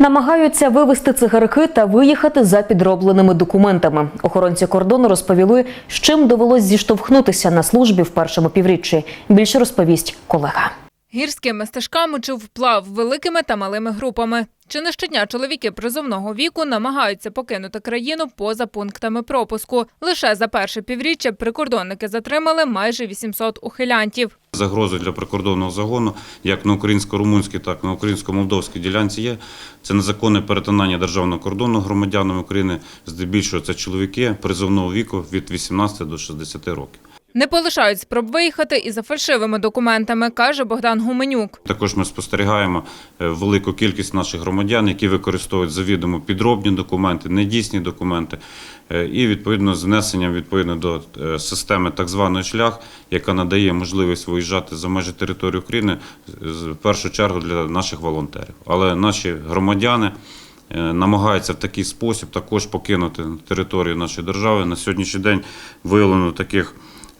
Намагаються вивезти цигарки та виїхати за підробленими документами. Охоронці кордону розповіли, з чим довелось зіштовхнутися на службі в першому півріччі. Більше розповість колега. Гірськими стежками чи вплав великими та малими групами. Чи не щодня чоловіки призовного віку намагаються покинути країну поза пунктами пропуску. Лише за перше півріччя прикордонники затримали майже 800 ухилянтів. Загрозою для прикордонного загону, як на українсько-румунській, так і на українсько-молдовській ділянці є. Це незаконне перетинання державного кордону громадянами України. Здебільшого це чоловіки призовного віку від 18 до 60 років. Не полишають спроб виїхати і за фальшивими документами, каже Богдан Гуменюк. Також ми спостерігаємо е, велику кількість наших громадян, які використовують завідомо підробні документи, недійсні документи, е, і відповідно з внесенням відповідно до е, системи так званої шлях, яка надає можливість виїжджати за межі території України в першу чергу для наших волонтерів. Але наші громадяни. Намагаються в такий спосіб також покинути територію нашої держави. На сьогоднішній день виявлено таких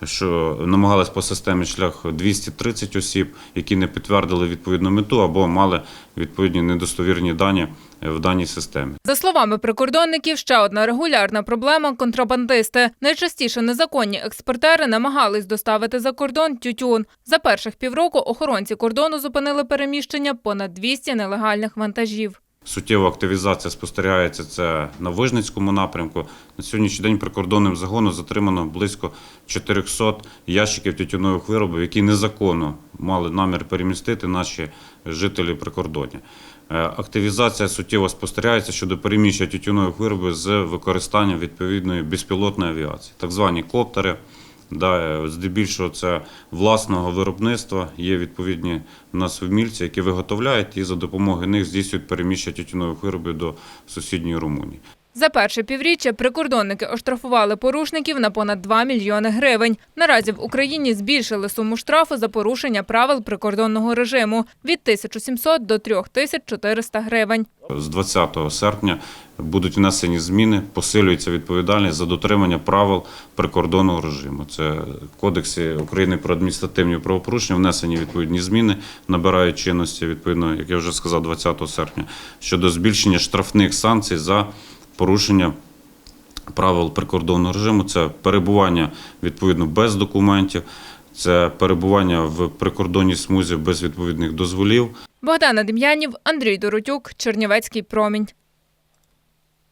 що намагались по системі шлях 230 осіб, які не підтвердили відповідну мету або мали відповідні недостовірні дані е, в даній системі. За словами прикордонників, ще одна регулярна проблема – контрабандисти. Найчастіше незаконні експортери намагались доставити за кордон тютюн. За перших півроку охоронці кордону зупинили переміщення понад 200 нелегальних вантажів. Суттєва активізація спостерігається це на Вижницькому напрямку. На сьогоднішній день прикордонним загоном затримано близько 400 ящиків тютюнових виробів, які незаконно мали намір перемістити наші жителі прикордоння. Е, Активізація суттєво спостерігається щодо переміщення тютюнових виробів з використанням відповідної безпілотної авіації, так звані коптери. Да, е, здебільшого це власного виробництва. Є відповідні нас вмільці, які виготовляють і за допомогою них здійснюють переміщення тютюнових виробів до сусідньої Румунії. За перше півріччя прикордонники оштрафували порушників на понад 2 мільйони гривень. Наразі в Україні збільшили суму штрафу за порушення правил прикордонного режиму від 1700 до 3400 гривень. З 20 серпня будуть внесені зміни, посилюється відповідальність за дотримання правил прикордонного режиму. Це в Кодексі України про адміністративні правопорушення, внесені відповідні зміни, набирають чинності відповідно, як я вже сказав, 20 серпня щодо збільшення штрафних санкцій за порушення правил прикордонного режиму. Це перебування відповідно без документів, це перебування в прикордонній смузі без відповідних дозволів. Богдана Дем'янів, Андрій Доротюк, Чернівецький промінь.